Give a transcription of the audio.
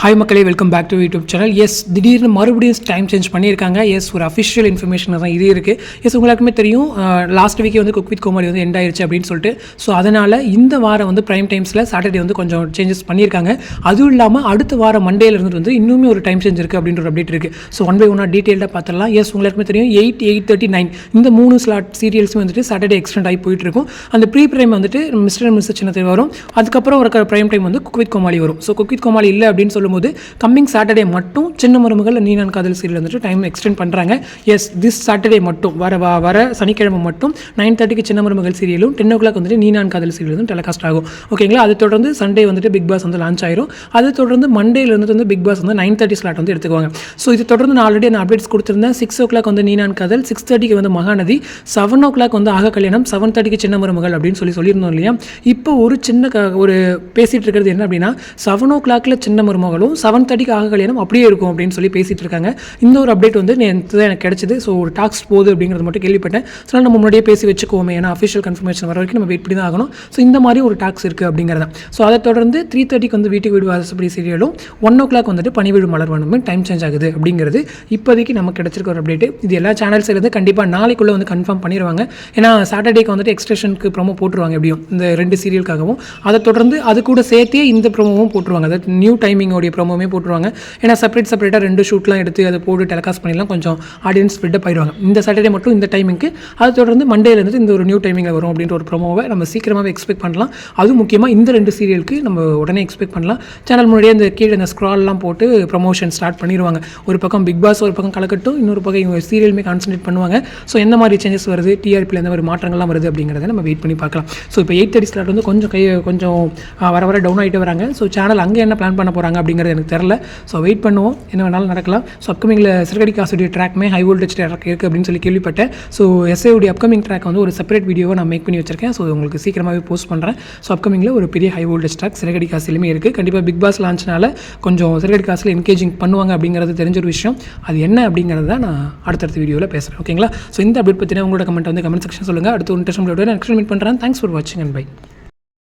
Hi மக்களே welcome back to YouTube channel yes திடீர்னு மறுபடியும் டைம் சேஞ்ச் பண்ணியிருக்காங்க. எஸ் ஒரு அஃபிஷியல் இன்ஃபர்மேஷன் தான் இது இருக்குது எஸ் உங்களுக்குமே தெரியும் லாஸ்ட் வீக்கே வந்து குக் வித் கோமாளி வந்து எண்ட் ஆயிடுச்சு அப்படின்னு சொல்லிட்டு. ஸோ அதனால் இந்த வாரம் வந்து ப்ரைம் டைம்ஸில் சாட்டர்டே வந்து கொஞ்சம் சேஞ்சஸ் பண்ணியிருக்காங்க. அதுவும் இல்லாமல் அடுத்த வாரம் மண்டேலேருந்து வந்து இன்னுமே ஒரு டைம் சேஞ்ச் இருக்குது அப்படின்ற ஒரு அப்டேட் இருக்குது ஸோ ஒன் பை ஒன்னாக டீட்டெயிலாக பார்த்துடலாம். எஸ் உங்களுக்குமே தெரியும் எயிட் எயிட் தேர்ட்டி நைன் இந்த மூணு ஸ்லாட் சீரியல்ஸும் வந்துட்டு சாட்டர்டே எக்ஸ்டெண்ட் ஆகி போயிட்டு இருக்கும் அந்த ப்ரீ ப்ரைம் வந்துட்டு மிஸ்டர் மிஸ்டர் சின்னத்தை வரும். அதுக்கப்புறம் ஒரு ப்ரைம் டைம் வந்து குக் வித் கோமாளி வரும். ஸோ குக் வித் கோமாளி இல்லை அப்படின்னு சொல்லி வரும்போது கம்மிங் சாட்டர்டே மட்டும் சின்ன மருமகள் நீ நான் காதல் சீரியல் வந்துட்டு டைம் எக்ஸ்டெண்ட் பண்ணுறாங்க எஸ் திஸ் சாட்டர்டே மட்டும். வர வ- வர சனிக்கிழமை மட்டும் நைன் தேர்ட்டிக்கு சின்ன மருமகள் சீரியலும் டென் ஓ கிளாக் வந்துட்டு நீ நான் காதல் சீரியல் வந்து டெலிகாஸ்ட் ஆகும். ஓகேங்களா அது தொடர்ந்து சண்டே வந்துட்டு பிக் பாஸ் வந்து லான்ச் ஆயிரும். அது தொடர்ந்து மண்டேலேருந்து வந்து பிக் பாஸ் வந்து நைன் தேர்ட்டி ஸ்லாட் வந்து எடுத்துக்குவாங்க. ஸோ இது தொடர்ந்து நான் ஆல்ரெடி நான் அப்டேட்ஸ் கொடுத்துருந்தேன். சிக்ஸ் ஓ கிளாக் வந்து நீ நான் காதல் சிக்ஸ் தேர்ட்டிக்கு வந்து மகாநதி செவன் ஓ கிளாக் வந்து ஆக கல்யாணம் செவன் தேர்ட்டிக்கு சின்ன மருமகள் அப்படின்னு சொல்லி சொல்லியிருந்தோம் இல்லையா? இப்போ ஒரு சின்ன க ஒரு பேசிகிட்டு இருக்கிறது என்ன அப்படின்னா செவன் ஓ கிளாக்ல சின்ன மருமகளும் செவன் தேர்ட்டிக்கு ஆக அப்படியே இருக்கும் அப்படின்னு சொல்லி பேசிகிட்டு இருக்காங்க. இந்த ஒரு அப்டேட் வந்து நேற்று தான் எனக்கு கிடச்சிது. ஸோ ஒரு டாக்ஸ் போகுது அப்படிங்கிறது மட்டும் கேள்விப்பட்டேன். ஸோ நம்ம முன்னாடியே பேசி வச்சுக்கோமே ஏன்னா அஃபிஷியல் கன்ஃபர்மேஷன் வர வரைக்கும் நம்ம வெயிட் பண்ணி தான் ஆகணும். ஸோ இந்த மாதிரி ஒரு டாக்ஸ் இருக்குது அப்படிங்கிறத. ஸோ அதை தொடர்ந்து த்ரீ தேர்ட்டிக்கு வந்து வீட்டுக்கு வீடு வாசப்படி சீரியலும் ஒன் ஓ கிளாக் வந்துட்டு பனிவீடு மலர் வேணுமே டைம் சேஞ்ச் ஆகுது அப்படிங்கிறது இப்போதைக்கு நமக்கு கிடச்சிருக்க ஒரு அப்டேட் இது எல்லா சேனல்ஸ்லேருந்து கண்டிப்பாக நாளைக்குள்ளே வந்து கன்ஃபார்ம் பண்ணிடுவாங்க ஏன்னா சாட்டர்டேக்கு வந்துட்டு எக்ஸ்டெஷனுக்கு ப்ரோமோ போட்டுருவாங்க எப்படியும். இந்த ரெண்டு சீரியலுக்காகவும் அதை தொடர்ந்து அது கூட சேர்த்தே இந்த ப்ரோமோவும் போட்டுருவாங்க. அதாவது நியூ டைமிங்கோடைய ப்ரோமோவே போட்டுருவாங்க. ஏன்னா செப்பரேட் செப்பரேட்டாக ரெண்டு ஷூட்லாம் எடுத்து அதை போட்டு டெலிகாஸ்ட் பண்ணிலாம் கொஞ்சம் ஆடியன்ஸ் ஸ்ப்ரெட் ஆயிடுவாங்க. இந்த சாட்டர்டே மட்டும் இந்த டைமிங்க்கு அது தொடர்ந்து மண்டேலேருந்து இந்த ஒரு நியூ டைமிங்கில் வரும் அப்படின்ற ஒரு ப்ரோமோவை நம்ம சீக்கிரமாகவே எக்ஸ்பெக்ட் பண்ணலாம். அதுவும் முக்கியமாக இந்த ரெண்டு சீரியலுக்கு நம்ம உடனே எக்ஸ்பெக்ட் பண்ணலாம். சேனல் முன்னாடியே இந்த கீழே இந்த ஸ்க்ரால்லாம் போட்டு ப்ரமோஷன் ஸ்டார்ட் பண்ணிடுவாங்க. ஒரு பக்கம் பிக் பாஸ் ஒரு பக்கம் கலக்கட்டும் இன்னொரு பக்கம் இவங்க சீரியலுமே கான்சன்ட்ரேட் பண்ணுவாங்க. ஸோ எந்த மாதிரி சேஞ்சஸ் வருது டிஆர்பியில் எந்த மாதிரி மாற்றங்கள்லாம் வருது அப்படிங்கிறத நம்ம வெயிட் பண்ணி பார்க்கலாம். ஸோ இப்போ எயிட் தேர்ட்டி ஸ்லாட் வந்து கொஞ்சம் கை கொஞ்சம் வர வர டவுன் ஆகிட்டு வராங்க. ஸோ சேனல் அங்கே என்ன பிளான் பண்ண போகிறாங்க அப்படிங்கிறது எனக்கு தெரில. ஸோ வெயிட் பண்ணுவோம். என்ன வேணாலும் நடக்கலாம். ஸோ அப்கமிங்கில் சிறுகடி காசுடைய ட்ராக்மே ஹை வோல்டேஜ் ட்ராக் இருக்குது அப்படின்னு சொல்லி கேள்விப்பட்டேன். ஸோ எஸ்ஏவுடைய அப்கமிங் ட்ராக் வந்து ஒரு செப்பரேட் வீடியோவை நான் மேக் பண்ணி வச்சிருக்கேன். ஸோ உங்களுக்கு சீக்கிரமாகவே போஸ்ட் பண்ணுறேன் ஸோ அப்கமிங்கில் ஒரு பெரிய ஹை வோல்டேஜ் ட்ராக் சிறுகடி காசுலையுமே இருக்குது கண்டிப்பாக பிக் பாஸ் லான்ச்னால கொஞ்சம் சிறுகடி காசில் என்கேஜிங் பண்ணுவாங்க அப்படிங்கிறது தெரிஞ்ச ஒரு விஷயம். அது என்ன அப்படிங்கிறத நான் அடுத்தடுத்த வீடியோவில் பேசுகிறேன் ஓகேங்களா ஸோ இந்த அப்டேட் பற்றின உங்களோட கமெண்ட் வந்து கமெண்ட் செக்ஷன் சொல்லுங்கள் அடுத்து ஒரு இன்ட்ரெஸ்ட் நெக்ஸ்ட் மீட் பண்ணுறேன் தேங்க்ஸ் ஃபார் வாட்சிங் அண்ட் பை